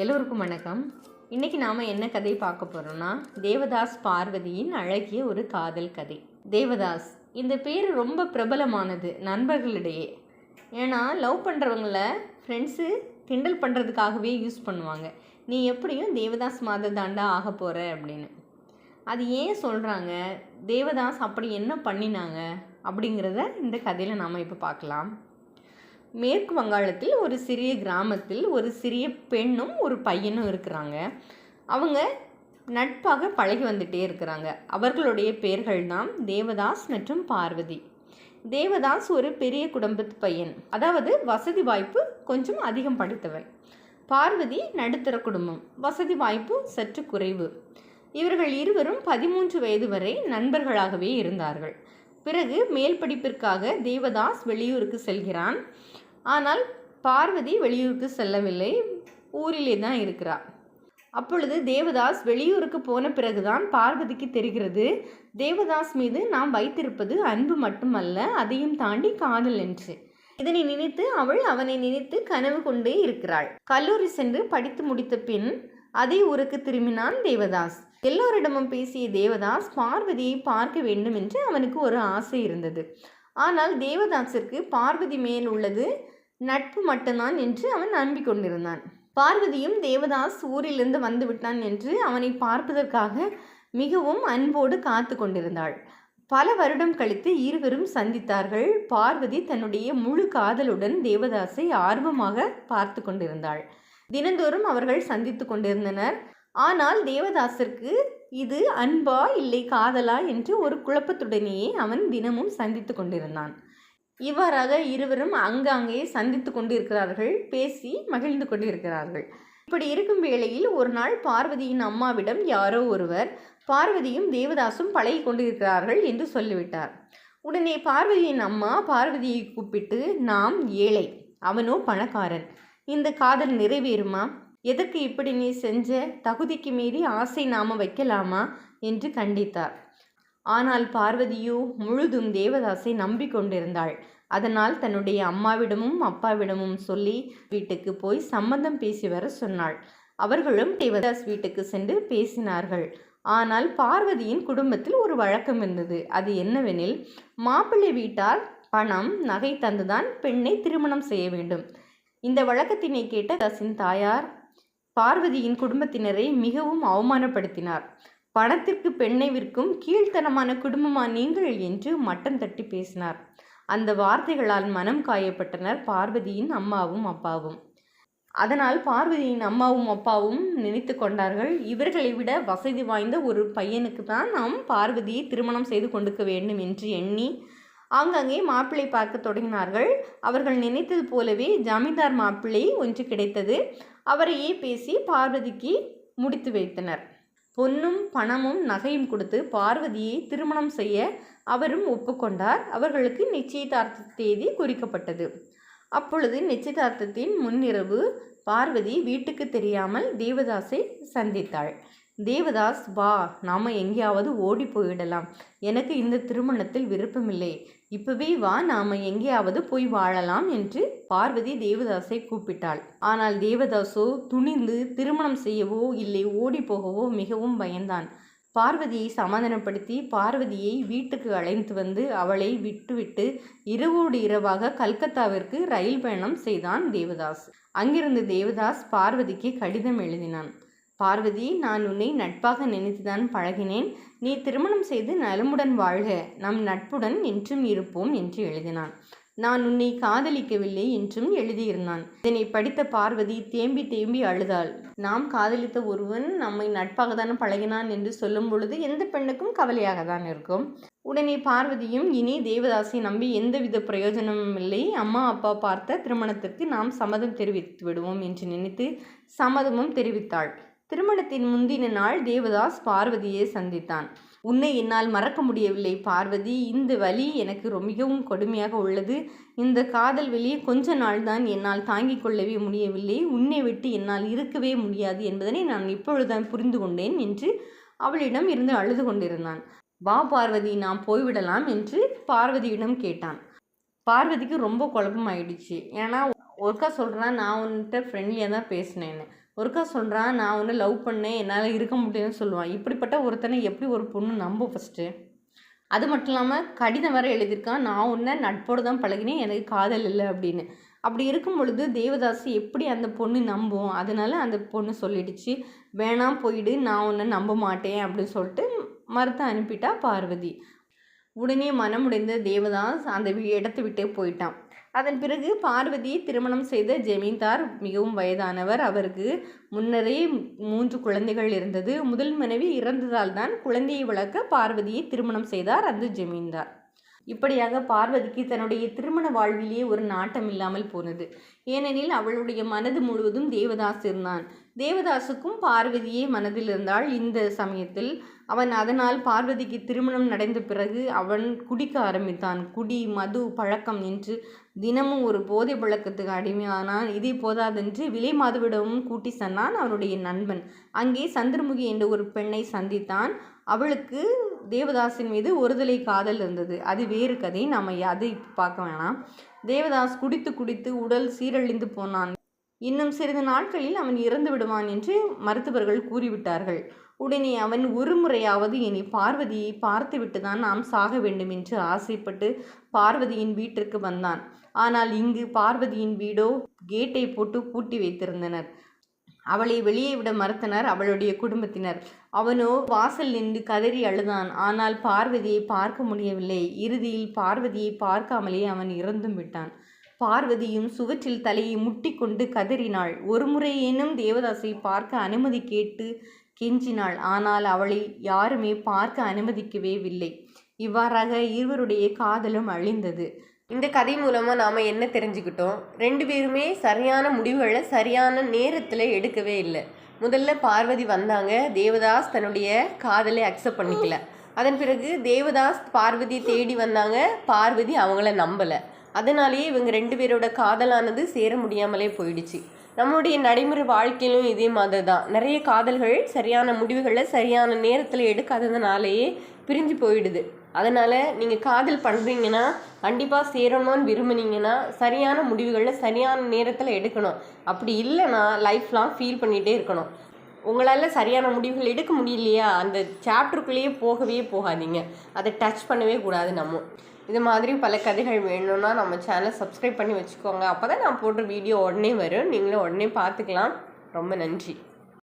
எல்லோருக்கும் வணக்கம். இன்றைக்கி நாம் என்ன கதை பார்க்க போகிறோம்னா தேவதாஸ் பார்வதியின் அழகிய ஒரு காதல் கதை. தேவதாஸ் இந்த பேர் ரொம்ப பிரபலமானது நண்பர்களிடையே. ஏன்னா லவ் பண்ணுறவங்கள ஃப்ரெண்ட்ஸு கிண்டல் பண்ணுறதுக்காகவே யூஸ் பண்ணுவாங்க. நீ எப்படியும் தேவதாஸ் மாத தாண்டா ஆக போகிற அப்படின்னு. அது ஏன் சொல்கிறாங்க தேவதாஸ் அப்படி என்ன பண்ணினாங்க? அப்படிங்கிறத இந்த கதையில் நாம் இப்போ பார்க்கலாம். மேற்கு வங்காளத்தில் ஒரு சிறிய கிராமத்தில் ஒரு சிறிய பெண்ணும் ஒரு பையனும் இருக்கிறாங்க. அவங்க நட்பாக பழகி வந்துட்டே இருக்கிறாங்க. அவர்களுடைய பெயர்கள் தான் தேவதாஸ் மற்றும் பார்வதி. தேவதாஸ் ஒரு பெரிய குடும்பத்து பையன். அதாவது வசதி வாய்ப்பு கொஞ்சம் அதிகம் படித்தவன். பார்வதி நடுத்தர குடும்பம். வசதி வாய்ப்பு சற்று குறைவு. இவர்கள் இருவரும் பதிமூன்று வயது வரை நண்பர்களாகவே இருந்தார்கள். பிறகு மேல் படிப்பிற்காக தேவதாஸ் வெளியூருக்கு செல்கிறான். ஆனால் பார்வதி வெளியூருக்கு செல்லவில்லை ஊரிலே தான் இருக்கிறார் அப்பொழுது தேவதாஸ் வெளியூருக்கு போன பிறகுதான் பார்வதிக்கு தெரிகிறது தேவதாஸ் மீது நாம் வைத்திருப்பது அன்பு மட்டுமல்ல அதையும் தாண்டி காதல் என்று. இதனை நினைத்து அவள் அவனை நினைத்து கனவு கொண்டே இருக்கிறாள். கல்லூரி சென்று படித்து முடித்த பின் அதே ஊருக்கு திரும்பினான் தேவதாஸ். எல்லோரிடமும் பேசிய தேவதாஸ் பார்வதியை பார்க்க வேண்டும் என்று அவனுக்கு ஒரு ஆசை இருந்தது. ஆனால் தேவதாஸிற்கு பார்வதி மேல் உள்ளது நட்பு மட்டும்தான் என்று அவன் நம்பிக்கொண்டிருந்தான் பார்வதியும் தேவதாஸ் ஊரிலிருந்து வந்து விட்டான் என்று அவனை பார்ப்பதற்காக மிகவும் அன்போடு காத்து கொண்டிருந்தாள். பல வருடம் கழித்து இருவரும் சந்தித்தார்கள். பார்வதி தன்னுடைய முழு காதலுடன் தேவதாஸை ஆர்வமாக பார்த்து கொண்டிருந்தாள். தினந்தோறும் அவர்கள் சந்தித்து கொண்டிருந்தனர். ஆனால் தேவதாஸிற்கு இது அன்பா இல்லை காதலா என்று ஒரு குழப்பத்துடனேயே அவன் தினமும் சந்தித்து கொண்டிருந்தான். இவ்வாறாக இருவரும் அங்காங்கே சந்தித்து கொண்டிருக்கிறார்கள் பேசி மகிழ்ந்து கொண்டிருக்கிறார்கள். இப்படி இருக்கும் வேளையில் ஒரு நாள் பார்வதியின் அம்மாவிடம் யாரோ ஒருவர் பார்வதியும் தேவதாசும் பழகி கொண்டிருக்கிறார்கள் என்று சொல்லிவிட்டார். உடனே பார்வதியின் அம்மா பார்வதியை கூப்பிட்டு நாம் ஏழை அவனோ பணக்காரன் இந்த காதல் நிறைவேறுமா? எதற்கு இப்படி நீ செஞ்ச? தகுதிக்கு மீறி ஆசை நாம வைக்கலாமா? என்று கண்டித்தார். ஆனால் பார்வதியோ முழுதும் தேவதாஸை நம்பிக்கொண்டிருந்தாள். அதனால் தன்னுடைய அம்மாவிடமும் அப்பாவிடமும் சொல்லி வீட்டுக்கு போய் சம்மந்தம் பேசி வர சொன்னாள். அவர்களும் தேவதாஸ் வீட்டுக்கு சென்று பேசினார்கள். ஆனால் பார்வதியின் குடும்பத்தில் ஒரு வழக்கம் இருந்தது. அது என்னவெனில் மாப்பிள்ளை வீட்டார் பணம் நகை தந்துதான் பெண்ணை திருமணம் செய்ய வேண்டும். இந்த வழக்கத்தினை கேட்ட தாசின் தாயார் பார்வதியின் குடும்பத்தினரை மிகவும் அவமானப்படுத்தினார். பணத்திற்கு பெண்ணை விற்கும் கீழ்த்தனமான குடும்பமா நீங்கள் என்று மட்டம் தட்டி பேசினார். அந்த வார்த்தைகளால் மனம் காயப்பட்டனர் பார்வதியின் அம்மாவும் அப்பாவும். அதனால் பார்வதியின் அம்மாவும் அப்பாவும் நினைத்து கொண்டார்கள். இவர்களை விட வசதி வாய்ந்த ஒரு பையனுக்கு தான் நாம் பார்வதியை திருமணம் செய்து கொடுக்க வேண்டும் என்று எண்ணி ஆங்காங்கே மாப்பிள்ளை பார்க்க தொடங்கினார்கள். அவர்கள் நினைத்தது போலவே ஜமீன்தார் மாப்பிள்ளை ஒன்று கிடைத்தது. அவரையே பேசி பார்வதிக்கு முடித்து வைத்தனர். பொன்னும் பணமும் நகையும் கொடுத்து பார்வதியை திருமணம் செய்ய அவரும் ஒப்புக்கொண்டார். அவர்களுக்கு நிச்சயதார்த்த தேதி குறிக்கப்பட்டது. அப்பொழுது நிச்சயதார்த்தத்தின் முன்னிரவு பார்வதி வீட்டுக்கு தெரியாமல் தேவதாஸை சந்தித்தாள். தேவதாஸ் வா. நாம் எங்கேயாவது ஓடி போயிடலாம். எனக்கு இந்த திருமணத்தில் விருப்பமில்லை. இப்பவே வா நாம் எங்கேயாவது போய் வாழலாம் என்று பார்வதி தேவதாஸை கூப்பிட்டாள். ஆனால் தேவதாஸோ துணிந்து திருமணம் செய்யவோ இல்லை ஓடி போகவோ மிகவும் பயந்தான். பார்வதியை சமாதானப்படுத்தி பார்வதியை வீட்டுக்கு அழைத்து வந்து அவளை விட்டுவிட்டு இரவோடு இரவாக கல்கத்தாவிற்கு ரயில் பயணம் செய்தான் தேவதாஸ். அங்கிருந்து தேவதாஸ் பார்வதிக்கு கடிதம் எழுதினான். பார்வதி நான் உன்னை நட்பாக நினைத்துதான் பழகினேன். நீ திருமணம் செய்து நலமுடன் வாழ்க. நம் நட்புடன் என்றும் இருப்போம் என்று எழுதினான். நான் உன்னை காதலிக்கவில்லை என்றும் எழுதியிருந்தான். இதனை படித்த பார்வதி தேம்பி தேம்பி அழுதாள். நாம் காதலித்த ஒருவன் நம்மை நட்பாக தான் பழகினான் என்று சொல்லும் பொழுது எந்த பெண்ணுக்கும் கவலையாக தான் இருக்கும். உடனே பார்வதியும் இனி தேவதாசை நம்பி எந்தவித பிரயோஜனமும் இல்லை. அம்மா அப்பா பார்த்த திருமணத்திற்கு நாம் சம்மதம் தெரிவித்து விடுவோம் என்று நினைத்து சம்மதமும் தெரிவித்தாள். திருமணத்தின் முந்தின நாள் தேவதாஸ் பார்வதியை சந்தித்தான். உன்னை என்னால் மறக்க முடியவில்லை பார்வதி. இந்த வலி எனக்கு மிகவும் கொடுமையாக உள்ளது. இந்த காதல் வெளியே கொஞ்ச நாள் தான் என்னால் தாங்கிக் கொள்ளவே முடியவில்லை. உன்னை விட்டு என்னால் இருக்கவே முடியாது என்பதனை நான் இப்பொழுதுதான் புரிந்து கொண்டேன் என்று அவளிடம் இருந்து அழுது கொண்டிருந்தான். வா பார்வதி நாம் போய்விடலாம் என்று பார்வதியிடம் கேட்டான். பார்வதிக்கு ரொம்ப குழப்பமாயிடுச்சு. ஏன்னா ஒருக்கா சொல்கிறேன் நான் உன்கிட்ட ஃப்ரெண்ட்லியாக தான் பேசினேன்னு. ஒருக்கா சொல்கிறான் நான் ஒன்று லவ் பண்ணேன் என்னால் இருக்க முடியும்னு சொல்லுவான் இப்படிப்பட்ட ஒருத்தனை எப்படி ஒரு பொண்ணு நம்பும் ஃபஸ்ட்டு அது மட்டும் இல்லாமல் கடிதம் வரை எழுதியிருக்கான் நான் உன்னை நட்போடு தான் பழகினேன் எனக்கு காதல் இல்லை அப்படின்னு. அப்படி இருக்கும் பொழுது தேவதாஸ் எப்படி அந்த பொண்ணு நம்பும்? அதனால அந்த பொண்ணு சொல்லிடுச்சு வேணாம் போயிடு நான் உன்னை நம்ப மாட்டேன் அப்படின்னு சொல்லிட்டு மறுத்து அனுப்பிட்டா பார்வதி. உடனே மனமுடைந்த தேவதாஸ் அந்த இடத்தை விட்டே போயிட்டான். அதன் பிறகு பார்வதியை திருமணம் செய்த ஜமீன்தார் மிகவும் வயதானவர். அவருக்கு முன்னரே மூன்று குழந்தைகள் இருந்தது. முதல் மனைவி இறந்ததால் தான் குழந்தையை வளர்க்க பார்வதியை திருமணம் செய்தார் அந்த ஜமீன்தார். இப்படியாக பார்வதிக்கு தன்னுடைய திருமண வாழ்விலேயே ஒரு நாட்டம் இல்லாமல் போனது. ஏனெனில் அவளுடைய மனது முழுவதும் தேவதாஸ் இருந்தான் தேவதாசுக்கும் பார்வதியே மனதில் இருந்தால் இந்த சமயத்தில் அவன் அதனால் பார்வதிக்கு திருமணம் நடந்த பிறகு அவன் குடிக்க ஆரம்பித்தான். குடி மது பழக்கம் என்று தினமும் ஒரு போதை பழக்கத்துக்கு அடிமையானான். இதே போதாதென்று விலை மாதுவிடமும் கூட்டி சென்றான் அவனுடைய நண்பன். அங்கே சந்திரமுகி என்ற ஒரு பெண்ணை சந்தித்தான். அவளுக்கு தேவதாஸின் மீது ஒருதலை காதல் இருந்தது. அது வேறு கதை. நாம் அதை இப்போ பார்க்க வேணாம். தேவதாஸ் குடித்து குடித்து உடல் சீரழிந்து போனான். இன்னும் சிறிது நாட்களில் அவன் இறந்து விடுவான் என்று மருத்துவர்கள் கூறிவிட்டார்கள். உடனே அவன் ஒரு முறையாவது இனி பார்வதியை பார்த்துவிட்டு தான் நாம் சாக வேண்டும் என்று ஆசைப்பட்டு பார்வதியின் வீட்டிற்கு வந்தான். ஆனால் இங்கு பார்வதியின் வீடோ கேட்டை போட்டு பூட்டி வைத்திருந்தனர். அவளை வெளியே விட மறுத்தனர் அவளுடைய குடும்பத்தினர். அவனோ வாசல் நின்று கதறி அழுதான். ஆனால் பார்வதியை பார்க்க முடியவில்லை. இறுதியில் பார்வதியை பார்க்காமலே அவன் இறந்தும் விட்டான். பார்வதியும் சுவற்றில் தலையை முட்டிக்கொண்டு கதறினாள். ஒருமுறையேனும் தேவதாசை பார்க்க அனுமதி கேட்டு கெஞ்சினாள். ஆனால் அவளை யாருமே பார்க்க அனுமதிக்கவே இல்லை இவ்வாறாக இருவருடைய காதலும் அழிந்தது. இந்த கதை மூலமாக நாம் என்ன தெரிஞ்சுக்கிட்டோம்? ரெண்டு பேருமே சரியான முடிவுகளை சரியான நேரத்தில் எடுக்கவே இல்லை. முதல்ல பார்வதி வந்தாங்க. தேவதாஸ் தன்னுடைய காதலை அக்செப்ட் பண்ணிக்கல. அதன் பிறகு தேவதாஸ் பார்வதி தேடி வந்தாங்க. பார்வதி அவங்கள நம்பலை. அதனாலேயே இவங்க ரெண்டு பேரோட காதலானது சேர முடியாமலே போயிடுச்சு. நம்மளுடைய நடைமுறை வாழ்க்கையிலும் இதே மாதிரி தான் நிறைய காதல்கள் சரியான முடிவுகளை சரியான நேரத்தில் எடுக்காததுனாலேயே பிரிஞ்சு போயிடுது. அதனால் நீங்கள் காதல் பண்ணுறீங்கன்னா கண்டிப்பாக சேரணும்னு விரும்புனீங்கன்னா சரியான முடிவுகளை சரியான நேரத்தில் எடுக்கணும். அப்படி இல்லைன்னா லைஃப் லாங் ஃபீல் பண்ணிகிட்டே இருக்கணும். உங்களால் சரியான முடிவுகள் எடுக்க முடியலையா? அந்த சாப்டருக்குள்ளேயே போகவே போகாதீங்க. அதை டச் பண்ணவே கூடாது நம்ம. இது மாதிரி பல கதைகள் வேணும்னா நம்ம சேனலை சப்ஸ்கிரைப் பண்ணி வச்சுக்கோங்க. அப்போ தான் நான் போடுற வீடியோ உடனே வரும். நீங்களும் உடனே பார்த்துக்கலாம். ரொம்ப நன்றி.